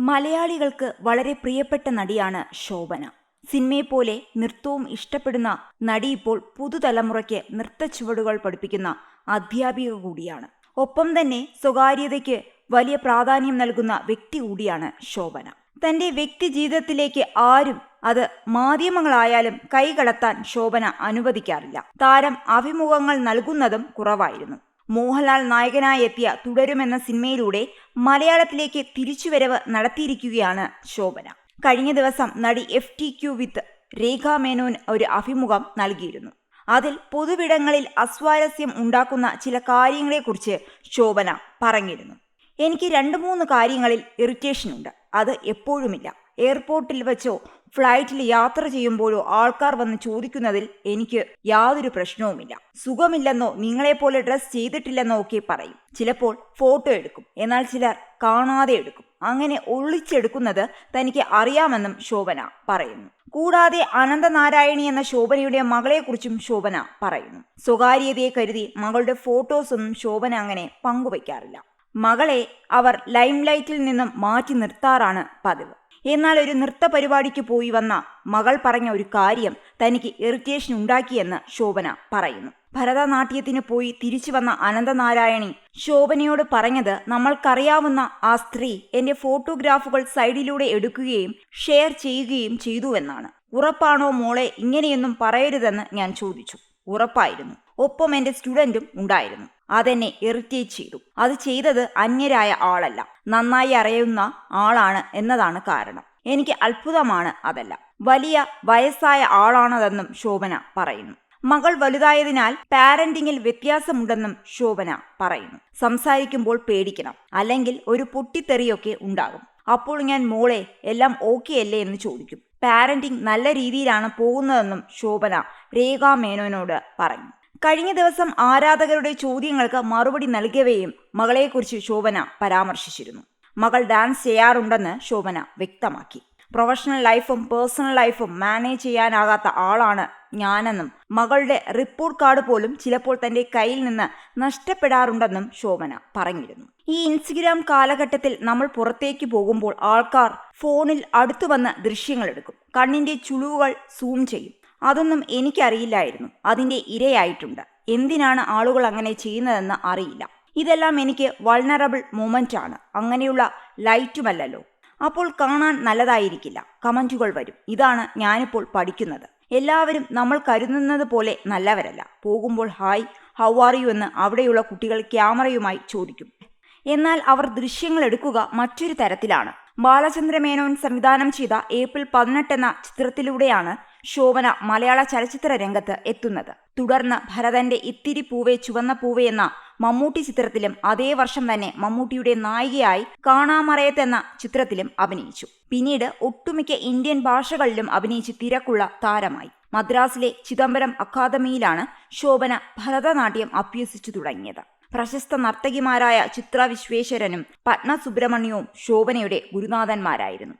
മലയാളികൾക്ക് വളരെ പ്രിയപ്പെട്ട നടിയാണ് ശോഭന. സിനിമയെപ്പോലെ നൃത്തവും ഇഷ്ടപ്പെടുന്ന നടി ഇപ്പോൾ പുതുതലമുറയ്ക്ക് നൃത്ത ചുവടുകൾ പഠിപ്പിക്കുന്ന അധ്യാപിക കൂടിയാണ്. ഒപ്പം തന്നെ സ്വകാര്യതയ്ക്ക് വലിയ പ്രാധാന്യം നൽകുന്ന വ്യക്തി കൂടിയാണ് ശോഭന. തന്റെ വ്യക്തി ജീവിതത്തിലേക്ക് ആരും അത് മാധ്യമങ്ങളായാലും കൈകടത്താൻ ശോഭന അനുവദിക്കാറില്ല. താരം അഭിമുഖങ്ങൾ നൽകുന്നതും കുറവായിരുന്നു. മോഹൻലാൽ നായകനായി എത്തിയ തുടരുമെന്ന സിനിമയിലൂടെ മലയാളത്തിലേക്ക് തിരിച്ചുവരവ് നടത്തിയിരിക്കുകയാണ് ശോഭന. കഴിഞ്ഞ ദിവസം നടി F T Q with Rekha Menon ഒരു അഭിമുഖം നൽകിയിരുന്നു. അതിൽ പൊതുവിടങ്ങളിൽ അസ്വാരസ്യം ഉണ്ടാക്കുന്ന ചില കാര്യങ്ങളെക്കുറിച്ച് ശോഭന പറഞ്ഞിരുന്നു. എനിക്ക് രണ്ട് മൂന്ന് കാര്യങ്ങളിൽ ഇറിറ്റേഷൻ ഉണ്ട്. അത് എപ്പോഴുമില്ല. എയർപോർട്ടിൽ വെച്ചോ ഫ്ലൈറ്റിൽ യാത്ര ചെയ്യുമ്പോഴോ ആൾക്കാർ വന്ന് ചോദിക്കുന്നതിൽ എനിക്ക് യാതൊരു പ്രശ്നവുമില്ല. സുഖമില്ലെന്നോ നിങ്ങളെപ്പോലെ ഡ്രസ് ചെയ്തിട്ടില്ലെന്നോ ഒക്കെ പറയും. ചിലപ്പോൾ ഫോട്ടോ എടുക്കും. എന്നാൽ ചിലർ കാണാതെ എടുക്കും. അങ്ങനെ ഒളിച്ചെടുക്കുന്നത് തനിക്ക് അറിയാമെന്നും ശോഭന പറയുന്നു. കൂടാതെ അനന്തനാരായണി എന്ന ശോഭനയുടെ മകളെക്കുറിച്ചും ശോഭന പറയുന്നു. സ്വകാര്യതയെ കരുതി മകളുടെ ഫോട്ടോസൊന്നും ശോഭന അങ്ങനെ പങ്കുവയ്ക്കാറില്ല. മകളെ അവർ ലൈംലൈറ്റിൽ നിന്നും മാറ്റി നിർത്താറാണ് പതിവ്. എന്നാൽ ഒരു നൃത്ത പരിപാടിക്ക് പോയി വന്ന മകൾ പറഞ്ഞ ഒരു കാര്യം തനിക്ക് ഇറിറ്റേഷൻ ഉണ്ടാക്കിയെന്ന് ശോഭന പറയുന്നു. ഭരതനാട്യത്തിന് പോയി തിരിച്ചു വന്ന അനന്തനാരായണി ശോഭനയോട് പറഞ്ഞത് നമ്മൾക്കറിയാവുന്ന ആ സ്ത്രീ എന്റെ ഫോട്ടോഗ്രാഫുകൾ സൈഡിലൂടെ എടുക്കുകയും ഷെയർ ചെയ്യുകയും ചെയ്തുവെന്നാണ്. ഉറപ്പാണോ മോളെ ഇങ്ങനെയൊന്നും പറയരുതെന്ന് ഞാൻ ചോദിച്ചു. ഉറപ്പായിരുന്നു. ഒപ്പം എന്റെ സ്റ്റുഡന്റും ഉണ്ടായിരുന്നു. അതെന്നെ ഇറിറ്റേറ്റ് ചെയ്തു. അത് ചെയ്തത് അന്യരായ ആളല്ല. നന്നായി അറിയുന്ന ആളാണ് എന്നതാണ് കാരണം. എനിക്ക് അത്ഭുതമാണ് അതല്ല. വലിയ വയസ്സായ ആളാണതെന്നും ശോഭന പറയുന്നു. മകൾ വലുതായതിനാൽ പാരന്റിങ്ങിൽ വ്യത്യാസമുണ്ടെന്നും ശോഭന പറയുന്നു. സംസാരിക്കുമ്പോൾ പേടിക്കണം. അല്ലെങ്കിൽ ഒരു പൊട്ടിത്തെറിയൊക്കെ ഉണ്ടാകും. അപ്പോൾ ഞാൻ മോളെ എല്ലാം ഓക്കെ അല്ലേ? എന്ന് ചോദിക്കും. പാരന്റിംഗ് നല്ല രീതിയിലാണ് പോകുന്നതെന്നും ശോഭന രേഖാ മേനോനോട് പറഞ്ഞു. കഴിഞ്ഞ ദിവസം ആരാധകരുടെ ചോദ്യങ്ങൾക്ക് മറുപടി നൽകവെയും മകളെക്കുറിച്ച് ശോഭന പരാമർശിച്ചിരുന്നു. മകൾ ഡാൻസ് ചെയ്യാറുണ്ടെന്ന് ശോഭന വ്യക്തമാക്കി. പ്രൊഫഷണൽ ലൈഫും പേഴ്സണൽ ലൈഫും മാനേജ് ചെയ്യാനാകാത്ത ആളാണ് ഞാനെന്നും. മകളുടെ റിപ്പോർട്ട് കാർഡ് പോലും ചിലപ്പോൾ തന്റെ കയ്യിൽ നിന്ന് നഷ്ടപ്പെടാറുണ്ടെന്നും ശോഭന പറഞ്ഞിരുന്നു. ഈ ഇൻസ്റ്റഗ്രാം കാലഘട്ടത്തിൽ നമ്മൾ പുറത്തേക്ക് പോകുമ്പോൾ ആൾക്കാർ ഫോണിൽ അടുത്തു വന്ന് ദൃശ്യങ്ങൾ എടുക്കും. കണ്ണിന്റെ ചുളിവുകൾ സൂം ചെയ്യും. അതൊന്നും എനിക്കറിയില്ലായിരുന്നു. അതിന്റെ ഇരയായിട്ടുണ്ട്. എന്തിനാണ് ആളുകൾ അങ്ങനെ ചെയ്യുന്നതെന്ന് അറിയില്ല. ഇതെല്ലാം എനിക്ക് വൾണറബിൾ മൊമെന്റ് ആണ്. അങ്ങനെയുള്ള ലൈറ്റുമല്ലല്ലോ അപ്പോൾ കാണാൻ നല്ലതായിരിക്കില്ല. കമന്റുകൾ വരും. ഇതാണ് ഞാനിപ്പോൾ പഠിക്കുന്നത്. എല്ലാവരും നമ്മൾ കരുതുന്നത് പോലെ നല്ലവരല്ല. പോകുമ്പോൾ ഹായ് ഹൗ ആർ യു എന്ന് അവിടെയുള്ള കുട്ടികൾ ക്യാമറയുമായി ചോദിക്കും. എന്നാൽ അവർ ദൃശ്യങ്ങൾ എടുക്കുക മറ്റൊരു തരത്തിലാണ്. ബാലചന്ദ്രമേനോൻ സംവിധാനം ചെയ്ത ഏപ്രിൽ പതിനെട്ട് എന്ന ചിത്രത്തിലൂടെയാണ് ശോഭന മലയാള ചലച്ചിത്ര രംഗത്ത് എത്തുന്നത്. തുടർന്ന് ഭരതന്റെ ഇത്തിരി പൂവേ ചുവന്ന പൂവേ എന്ന മമ്മൂട്ടി ചിത്രത്തിലും അതേ വർഷം തന്നെ മമ്മൂട്ടിയുടെ നായികയായി കാണാമറയത്ത് എന്ന ചിത്രത്തിലും അഭിനയിച്ചു. പിന്നീട് ഒട്ടുമിക്ക ഇന്ത്യൻ ഭാഷകളിലും അഭിനയിച്ച് തിരക്കുള്ള താരമായി. മദ്രാസിലെ ചിദംബരം അക്കാദമിയിലാണ് ശോഭന ഭരതനാട്യം അഭ്യസിച്ചു തുടങ്ങിയത്. പ്രശസ്ത നർത്തകിമാരായ ചിത്ര വിശ്വേശ്വരനും പത്മ സുബ്രഹ്മണ്യവും ശോഭനയുടെ ഗുരുനാഥന്മാരായിരുന്നു.